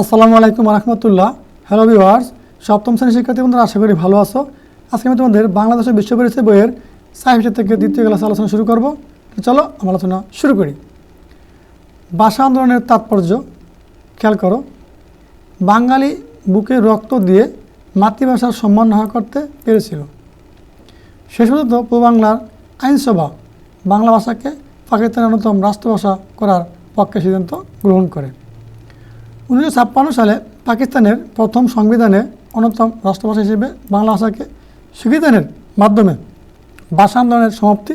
আসসালামু আলাইকুম রহমতুল্লাহ। Hello viewers সপ্তম শ্রেণির শিক্ষার্থী বন্ধুরা, আশা করি ভালো আছো। আজকে আমি তোমাদের বাংলাদেশের বিশ্ব পরিচয় বইয়ের সাহিত্য থেকে দ্বিতীয় ক্লাস আলোচনা শুরু করব। তো চলো, আমরা আলোচনা শুরু করি। ভাষা আন্দোলনের তাৎপর্য, খেয়াল করো। বাঙালি বুকে রক্ত দিয়ে মাতৃভাষার সম্মান রক্ষা করতে পেরেছিল। শেষ পর্যন্ত পূর্ব বাংলার আইনসভা বাংলা ভাষাকে পাকিস্তানের অন্যতম রাষ্ট্রভাষা করার পক্ষে সিদ্ধান্ত গ্রহণ করে। উনিশশো ছাপ্পান্ন সালে পাকিস্তানের প্রথম সংবিধানে অন্যতম রাষ্ট্রভাষা হিসেবে বাংলা ভাষাকে স্বীকৃতিদানের মাধ্যমে ভাষা আন্দোলনের সমাপ্তি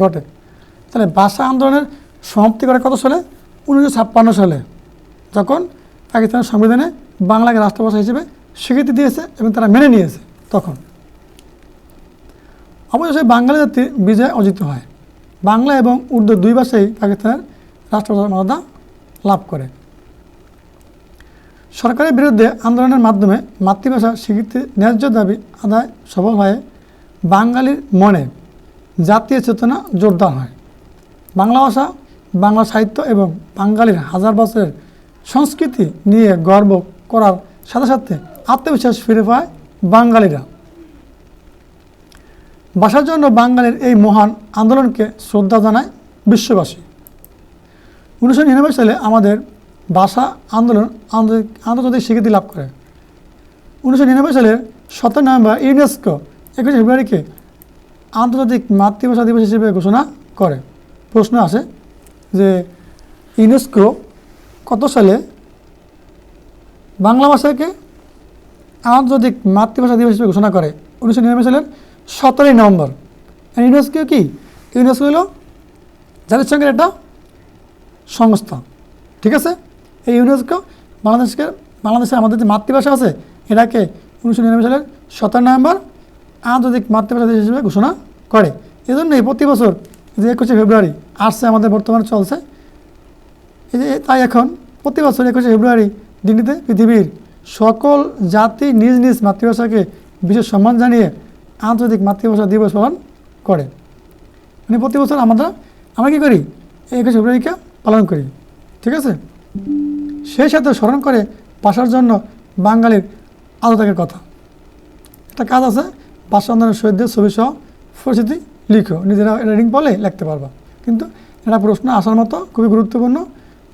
ঘটে। তাহলে ভাষা আন্দোলনের সমাপ্তি করে কত সালে? উনিশশো ছাপ্পান্ন সালে, যখন পাকিস্তানের সংবিধানে বাংলাকে রাষ্ট্রভাষা হিসেবে স্বীকৃতি দিয়েছে এবং তারা মেনে নিয়েছে তখন। অবশেষে বাঙালি জাতির বিজয় অর্জিত হয়। বাংলা এবং উর্দু দুই ভাষাই পাকিস্তানের রাষ্ট্রভাষার মর্যাদা লাভ করে। সরকারের বিরুদ্ধে আন্দোলনের মাধ্যমে মাতৃভাষা স্বীকৃতি ন্যায্য দাবি আদায় সফল হয়ে বাঙালির মনে জাতীয় চেতনা জোরদার হয়। বাংলা ভাষা, বাংলা সাহিত্য এবং বাঙালির হাজার বছরের সংস্কৃতি নিয়ে গর্ব করার সাথে সাথে আত্মবিশ্বাস ফিরে পায় বাঙালিরা। ভাষার জন্য বাঙালির এই মহান আন্দোলনকে শ্রদ্ধা জানায় বিশ্ববাসী। উনিশশো নিরানব্বই সালে আমাদের ভাষা আন্দোলন আন্তর্জাতিক স্বীকৃতি লাভ করে। উনিশশো নিরানব্বই সালের সতেরো নভেম্বর ইউনেস্কো একুশে ফেব্রুয়ারিকে আন্তর্জাতিক মাতৃভাষা দিবস হিসেবে ঘোষণা করে। প্রশ্ন আসে যে ইউনেস্কো কত সালে বাংলা ভাষাকে আন্তর্জাতিক মাতৃভাষা দিবস হিসেবে ঘোষণা করে? উনিশশো নিরানব্বই সালের সতেরোই নভেম্বর। ইউনেস্কো কি? ইউনেস্কো হলো জাতিসংঘের একটা সংস্থা। ঠিক আছে? এই ইউনেস্কো বাংলাদেশকে বাংলাদেশে আমাদের যে মাতৃভাষা আছে, এটাকে উনিশশো নিরানব্বই সালের সতেরো নভেম্বর আন্তর্জাতিক মাতৃভাষা দিবস হিসেবে ঘোষণা করে। এই জন্যই প্রতি বছর যে একুশে ফেব্রুয়ারি আসছে, আমাদের বর্তমানে চলছে, এই যে, তাই এখন প্রতি বছর একুশে ফেব্রুয়ারি দিনটিতে পৃথিবীর সকল জাতি নিজ নিজ মাতৃভাষাকে বিশেষ সম্মান জানিয়ে আন্তর্জাতিক মাতৃভাষা দিবস পালন করে। মানে প্রতি বছর আমরা আমরা কী করি? একুশে ফেব্রুয়ারিকে পালন করি। ঠিক আছে? সেই সাথে স্মরণ করে ভাষার জন্য বাঙালির আলোতাকের কথা। একটা কাজ আছে ভাষা আন্দোলনের শহীদদের ছবি সহ পরিচিতি লিখো। নিজেরা এটা রিং বলে লিখতে পারবা। কিন্তু এটা প্রশ্ন আসার মতো খুবই গুরুত্বপূর্ণ।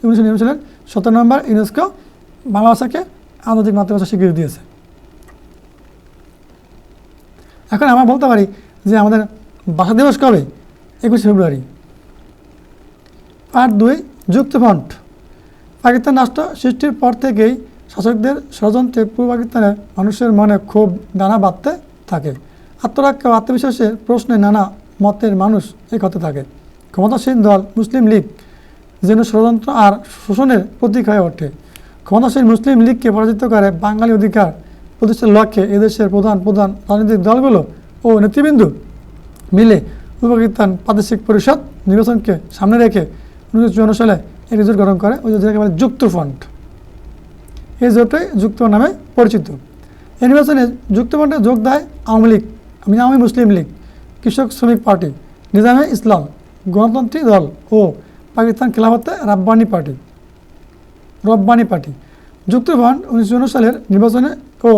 উনিশশো নিরানব্বই সালের সতেরো নভেম্বর ইউনেস্কো বাংলা ভাষাকে আন্তর্জাতিক মাতৃভাষা স্বীকৃতি দিয়েছে। এখন আমরা বলতে পারি যে আমাদের ভাষা দিবস কবে? একুশে ফেব্রুয়ারি। পার্ট দুই, যুক্তফ্রন্ট। পাকিস্তান রাষ্ট্র সৃষ্টির পর থেকেই শাসকদের ষড়যন্ত্রে পূর্ব পাকিস্তানের মানুষের মনে খুব দানা বাঁধতে থাকে। আত্মরক্ষা ও আত্মবিশ্বাসের প্রশ্নে নানা মতের মানুষ এক হতে থাকে। ক্ষমতাসীন দল মুসলিম লীগ যেন ষড়যন্ত্র আর শোষণের প্রতীক হয়ে ওঠে। ক্ষমতাসীন মুসলিম লীগকে পরাজিত করে বাঙালি অধিকার প্রতিষ্ঠার লক্ষ্যে এদেশের প্রধান প্রধান রাজনৈতিক দলগুলো ও নেতৃবৃন্দ মিলে পূর্ব পাকিস্তান প্রাদেশিক পরিষদ নির্বাচনকে সামনে রেখে উনিশশো চুয়ান্ন সালে একটি জোট গঠন করে, ওই যেটাকে বলে যুক্ত ফ্রন্ট এই জোটই যুক্ত নামে পরিচিত। এই নির্বাচনে যুক্ত ফ্রন্টে যোগ দেয় আওয়ামী লীগ, আমি আওয়ামী মুসলিম লীগ, কৃষক শ্রমিক পার্টি, নিজামে ইসলাম গণতন্ত্রী দল ও পাকিস্তান খেলাফতে রাব্বানি পার্টি, রব্বানি পার্টি। যুক্ত ফ্রন্ট উনিশশো সালের নির্বাচনে ও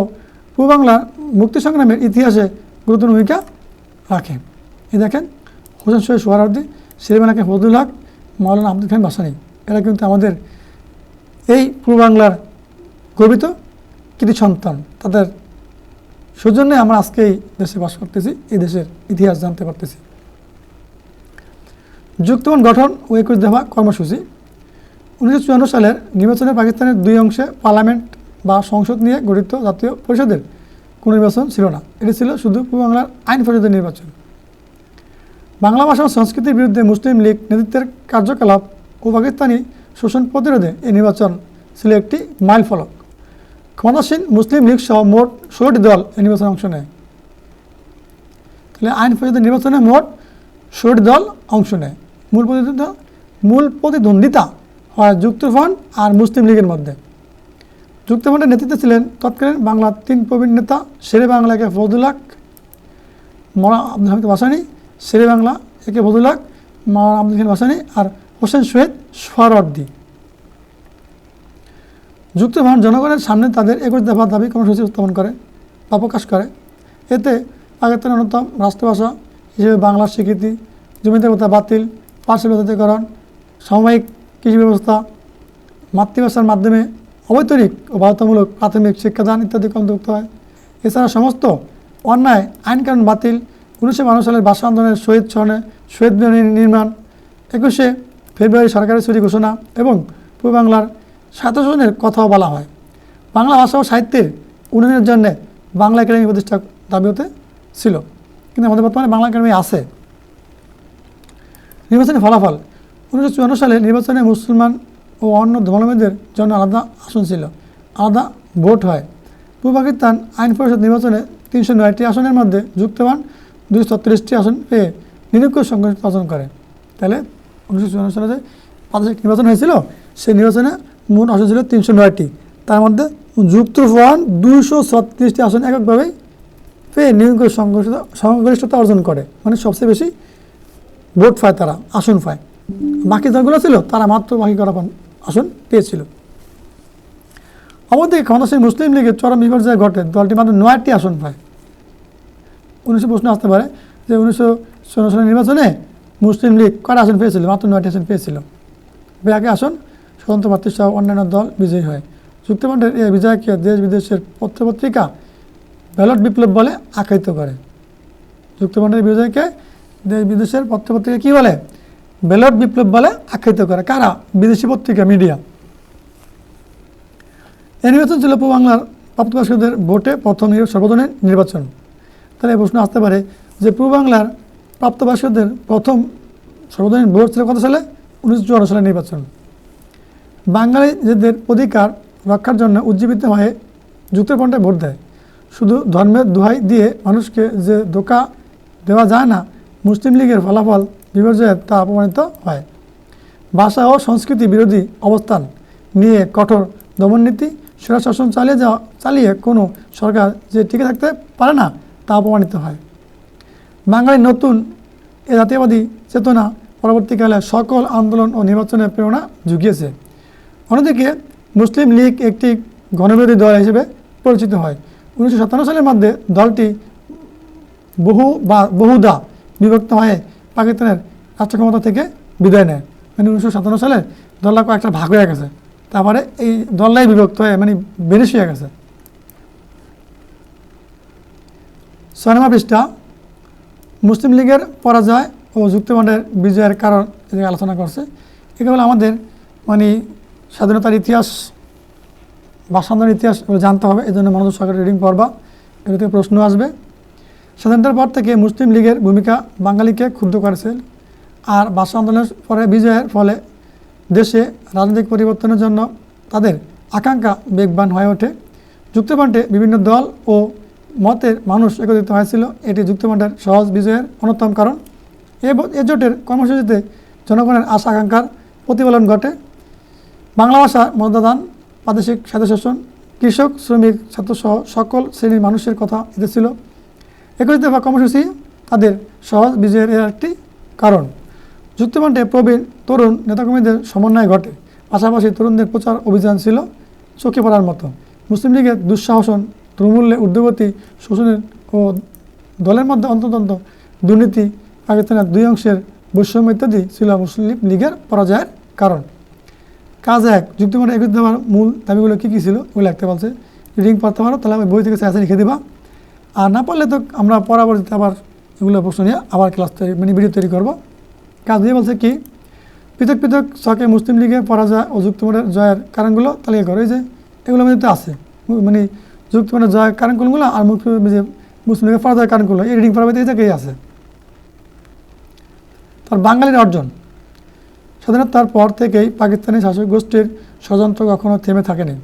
পূর্ব বাংলার মুক্তি সংগ্রামের ইতিহাসে গুরুত্বপূর্ণ ভূমিকা রাখে। এই দেখেন, হোসেন শহীদ সোহরার্দি শেরবানাকে ফজলুল হক, মাওলানা আব্দুল খান বাসানি। এরা কিন্তু আমাদের এই পূর্ব বাংলার গর্বিত কৃতি সন্তান। তাদের সৌজন্যে আমরা আজকে এই দেশে বাস করতেছি, এই দেশের ইতিহাস জানতে পারতেছি। যুক্তফ্রন্ট গঠন ও একুশ দেওয়া কর্মসূচি। উনিশশো চুয়ান্ন সালের নির্বাচনে পাকিস্তানের দুই অংশে পার্লামেন্ট বা সংসদ নিয়ে গঠিত জাতীয় পরিষদের কোনো নির্বাচন ছিল না। এটি ছিল শুধু পূর্ব বাংলার আইন পরিষদের নির্বাচন। বাংলা ভাষা সংস্কৃতির বিরুদ্ধে মুসলিম লীগ নেতৃত্বের কার্যকলাপ ও পাকিস্তানি শোষণ প্রতিরোধে এই নির্বাচন ছিল একটি মাইল ফলক। ক্ষমতাসীন মুসলিম লীগ সহ মোট ষোলোটি দল এই নির্বাচনে অংশ নেয়। তাহলে আইন পরিষদের নির্বাচনে মোট ষোলোটি দল অংশ নেয়। মূল প্রতিদ্বন্দ্বিতা মূল প্রতিদ্বন্দ্বিতা হয় যুক্তফ্রন্ট আর মুসলিম লীগের মধ্যে। যুক্তফ্রন্টের নেতৃত্বে ছিলেন তৎকালীন বাংলার তিন প্রবীণ নেতা, শেরে বাংলাকে ফজুল্লাহ মরা আব্দুল হামিদ বাসানি শেরে বাংলা একে ফজুল্লাহ মরা আব্দুল খান বাসানি আর হোসেন শহীদ সোহরার্দি যুক্তফ্রন্ট জনগণের সামনে তাদের একুশ দফা দাবি কর্মসূচি উত্থাপন করে বা প্রকাশ করে। এতে পাকিস্তানের অন্যতম রাষ্ট্রভাষা হিসেবে বাংলার স্বীকৃতি কথা বাতিল, পার্শ্ব বিদ্যুতীকরণ সাময়িক কৃষি ব্যবস্থা, মাতৃভাষার মাধ্যমে অবৈতনিক ও বাধ্যতামূলক প্রাথমিক শিক্ষাদান ইত্যাদি অন্তর্ভুক্ত হয়। এছাড়া সমস্ত অন্যায় আইনকানুন বাতিল, উনিশশো বান্ন সালের ভাষা আন্দোলনের শহীদ স্মরণে শহীদ নির্মাণ, একুশে ফেব্রুয়ারি সরকারের ছুটি ঘোষণা এবং পূর্ব বাংলার স্বায়ত্তশাসনের কথাও বলা হয়। বাংলা ভাষা ও সাহিত্যের উন্নয়নের জন্য বাংলা একাডেমি প্রতিষ্ঠা দাবিতে ছিল। কিন্তু আমাদের বর্তমানে বাংলা একাডেমি আছে। নির্বাচনী ফলাফল উনিশশো চুয়ান্ন সালে নির্বাচনে মুসলমান ও অন্য ধর্মাবলম্বীদের জন্য আলাদা আসন ছিল। আলাদা ভোট হয়। পূর্ব পাকিস্তান আইন পরিষদ নির্বাচনে তিনশো নয়টি আসনের মধ্যে যুক্তবান দুইশো ছত্রিশটি আসন পেয়ে নিরক্ষ সংঘর্ষ অর্জন করে। তাহলে উনিশশো চুয়ান্ন সালে যে প্রাদেশিক নির্বাচন হয়েছিল, সেই নির্বাচনে মোট আসন ছিল তিনশো নয়টি। তার মধ্যে যুক্তফ্রন্ট দুইশো ছত্রিশটি আসন এককভাবেই পেয়ে সংঘর্ষতা সংগরিষ্ঠতা অর্জন করে। মানে সবচেয়ে বেশি ভোট পায় তারা, আসন পায়। বাকি দলগুলো ছিল, তারা মাত্র বাকি করা আসন পেয়েছিল। অপরদিকে ক্ষমতাসীন মুসলিম লীগের চরম বিপর্যয় ঘটে, দলটি মাত্র নয়টি আসন পায়। উনিশশো প্রশ্ন আসতে পারে যে উনিশশো ষোলো সালের নির্বাচনে মুসলিম লীগ কয়টা আসন পেয়েছিল? মাত্র নয়টি আসন পেয়েছিল। বাকি আসন, স্বতন্ত্র প্রার্থী সহ অন্যান্য দল বিজয়ী হয়। যুক্তফ্রন্টের এই বিজয়কে দেশ বিদেশের পত্রপত্রিকা ব্যালট বিপ্লব বলে আখ্যায়িত করে। যুক্তফ্রন্টের বিজয়কে দেশ বিদেশের পত্রপত্রিকা কী বলে? ব্যালট বিপ্লব বলে আখ্যায়িত করে। কারা? বিদেশি পত্রিকা, মিডিয়া। এই নির্বাচন ছিল পূর্ব বাংলার প্রাপ্তবয়স্কদের ভোটে প্রথম সর্বজনীন নির্বাচন। তাহলে এই প্রশ্ন আসতে পারে যে পূর্ব বাংলার প্রাপ্তবয়স্কদের প্রথম সর্বজনীন ভোট ছিল কত সালে? উনিশশো সালের নির্বাচন। বাঙালিদের অধিকার রক্ষার জন্য উজ্জীবিত হয়ে যুক্তফ্রন্টে ভোট দেয়। শুধু ধর্মের দোহাই দিয়ে মানুষকে যে ধোকা দেওয়া যায় না, মুসলিম লীগের ফলাফল বিপর্যয়ের তা অপমানিত হয়। ভাষা ও সংস্কৃতি বিরোধী অবস্থান নিয়ে কঠোর দমননীতি স্বৈরশাসন চালিয়ে যাওয়া, চালিয়ে কোনো সরকার যে টিকে থাকতে পারে না, তা অপমানিত হয়। বাঙালির নতুন এ জাতীয়বাদী চেতনা পরবর্তীকালে সকল আন্দোলন ও নির্বাচনের প্রেরণা জুগিয়েছে। অন্যদিকে মুসলিম লীগ একটি গণবিরোধী দল হিসেবে পরিচিত হয়। উনিশশো সাতান্ন সালের মধ্যে দলটি বহু বা বহুদা বিভক্ত হয়ে পাকিস্তানের রাষ্ট্র ক্ষমতা থেকে বিদায় নেয়। মানে উনিশশো সাতান্ন সালে দলটা কয়েকটা ভাগ হয়ে গেছে। তারপরে এই দলটাই বিভক্ত হয়ে মানে বেনিশ হয়ে গেছে। ছয় নম্বর পৃষ্ঠা মুসলিম লীগের পরাজয় ও যুক্তফ্রন্টের বিজয়ের কারণ এদিকে আলোচনা করছে। এগুলো আমাদের মানে স্বাধীনতার ইতিহাস ভাষা আন্দোলনের ইতিহাস জানতে হবে এই জন্য মনোযোগ সরকার রিডিং পড়বা এগুলো থেকে প্রশ্ন আসবে। স্বাধীনতার পর থেকে মুসলিম লীগের ভূমিকা বাঙালিকে ক্ষুব্ধ করেছে আর ভাষা আন্দোলনের পরে বিজয়ের ফলে দেশে রাজনৈতিক পরিবর্তনের জন্য তাদের আকাঙ্ক্ষা বেগবান হয়ে ওঠে। যুক্তফ্রন্টে বিভিন্ন দল ও মতের মানুষ একত্রিত হয়েছিল, এটি যুক্তফ্রন্টের সহজ বিজয়ের অন্যতম কারণ। এ জোটের কর্মসূচিতে জনগণের আশা আকাঙ্ক্ষার প্রতিফলন ঘটে। বাংলা ভাষা মর্যাদান প্রাদেশিক স্বায়ত্তশাসন, কৃষক, শ্রমিক ছাত্রসহ সকল শ্রেণির মানুষের কথা এতে ছিল। একই দফা কর্মসূচি তাদের সহজ বিজয়ের একটি কারণ। যুক্তফ্রন্টে প্রবীণ তরুণ নেতাকর্মীদের সমন্বয় ঘটে। পাশাপাশি তরুণদের প্রচার অভিযান ছিল চোখে পড়ার মতো। মুসলিম লীগের দুঃসাহসন তৃণমূল্যে ঊর্ধ্বগতি শোষণের ও দলের মধ্যে অন্ততন্ত দুর্নীতি পাকিস্তানের দুই অংশের বৈষম্য ইত্যাদি ছিল মুসলিম লীগের পরাজয়ের কারণ। কাজ এক যুক্তিমূলক একত্রিত হওয়ার মূল দাবিগুলো কী কী ছিল ওগুলো লিখতে বলছে। রিডিং পড়তে পারো তাহলে আমি বই থেকে চাষে লিখে দেবা। আর না পারলে তো আমরা পরবর্তীতে আবার এগুলো প্রশ্ন নিয়ে আবার ক্লাস তৈরি মানে ভিডিও তৈরি করব। কাজ দিয়ে বলছে কি, পৃথক পৃথক ছকে মুসলিম লীগের পরাজয় ও যুক্তমোটের জয়ের কারণগুলো তালিকা করে যে এগুলো তো আছে। মু- মানে জয়ের কারণগুলো আর যে মুসলিম লীগের পরাজয়ের কারণগুলো, এই রিডিং পড়াবে এই জায়গায় আছে। তার বাঙালির অর্জন। স্বাধীনতার পর থেকেই পাকিস্তানি শাসক গোষ্ঠীর ষড়যন্ত্র কখনো থেমে থাকেনি।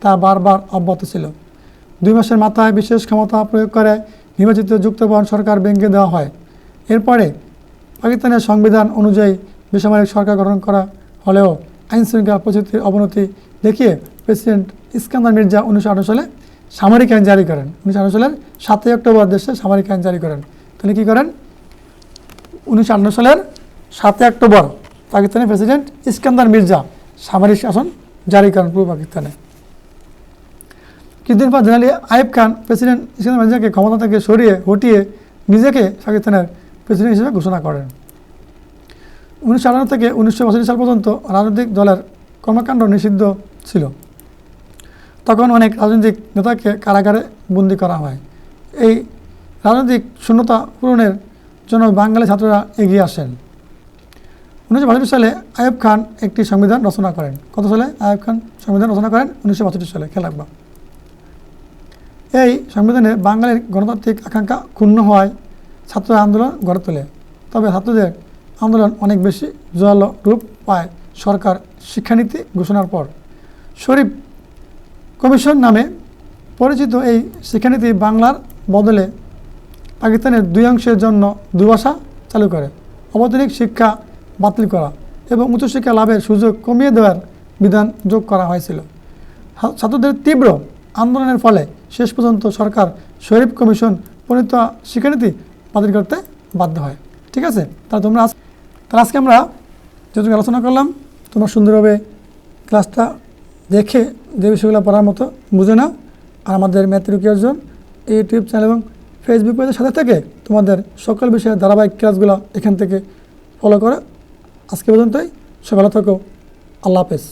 তা বারবার অব্যাহত ছিল। দুই মাসের মাথায় বিশেষ ক্ষমতা প্রয়োগ করে নির্বাচিত যুক্তবন সরকার ভেঙে দেওয়া হয়। এরপরে পাকিস্তানের সংবিধান অনুযায়ী বেসামরিক সরকার গঠন করা হলেও আইন শৃঙ্খলা পরিস্থিতির অবনতি দেখিয়ে প্রেসিডেন্ট ইস্কান্দার মির্জা উনিশশো আঠারো সালে সামরিক আইন জারি করেন। উনিশশো আঠারো সালের সাতই অক্টোবর দেশে সামরিক আইন জারি করেন। তিনি কী করেন? উনিশশো আটান্ন সালের সাতই অক্টোবর পাকিস্তানের প্রেসিডেন্ট ইস্কান্দার মির্জা সামরিক শাসন জারি করেন পূর্ব পাকিস্তানে। কিছুদিন পর জেনারেলি আইব খান প্রেসিডেন্ট ইসলাম মির্জাকে ক্ষমতা থেকে সরিয়ে হটিয়ে নিজেকে পাকিস্তানের প্রেসিডেন্ট হিসেবে ঘোষণা করেন। উনিশশো আটান্ন থেকে উনিশশো পঁচাশি সাল পর্যন্ত রাজনৈতিক দলের কর্মকাণ্ড নিষিদ্ধ ছিল। তখন অনেক রাজনৈতিক নেতাকে কারাগারে বন্দি করা হয়। এই রাজনৈতিক শূন্যতা পূরণের জন্য বাঙালি ছাত্ররা এগিয়ে আসেন। উনিশশো বাষট্টি সালে আয়ুব খান একটি সংবিধান রচনা করেন। কত সালে আয়ুব খান সংবিধান রচনা করেন? উনিশশো বাষট্টি সালে, খেয়াল রাখবা। এই সংবিধানে বাঙালির গণতান্ত্রিক আকাঙ্ক্ষা ক্ষুণ্ণ হওয়ায় ছাত্র আন্দোলন গড়ে তোলে। তবে ছাত্রদের আন্দোলন অনেক বেশি জোরালো রূপ পায় সরকার শিক্ষানীতি ঘোষণার পর। শরীফ কমিশন নামে পরিচিত এই শিক্ষানীতি বাংলার বদলে পাকিস্তানের দুই অংশের জন্য দুভাষা চালু করে। অবৈতনিক শিক্ষা বাতিল করা এবং উচ্চশিক্ষা লাভের সুযোগ কমিয়ে দেওয়ার বিধান যোগ করা হয়েছিল। ছাত্রদের তীব্র আন্দোলনের ফলে শেষ পর্যন্ত সরকার শরীফ কমিশন প্রণীত শিক্ষানীতি বাতিল করতে বাধ্য হয়। ঠিক আছে? তাহলে তোমরা তাহলে আজকে আমরা যেটুকু আলোচনা করলাম, তোমরা সুন্দরভাবে ক্লাসটা দেখে যে বিষয়গুলো পড়ার মতো বুঝে নাও। আর আমাদের ম্যাথিরুকি অর্জন ইউটিউব চ্যানেল এবং ফেসবুক পেজের সাথে থেকে তোমাদের সকল বিষয়ে ধারাবাহিক ক্লাসগুলো এখান থেকে ফলো করো। আজকে পর্যন্তই, সকালে থাকো। আল্লাহ হাফেজ।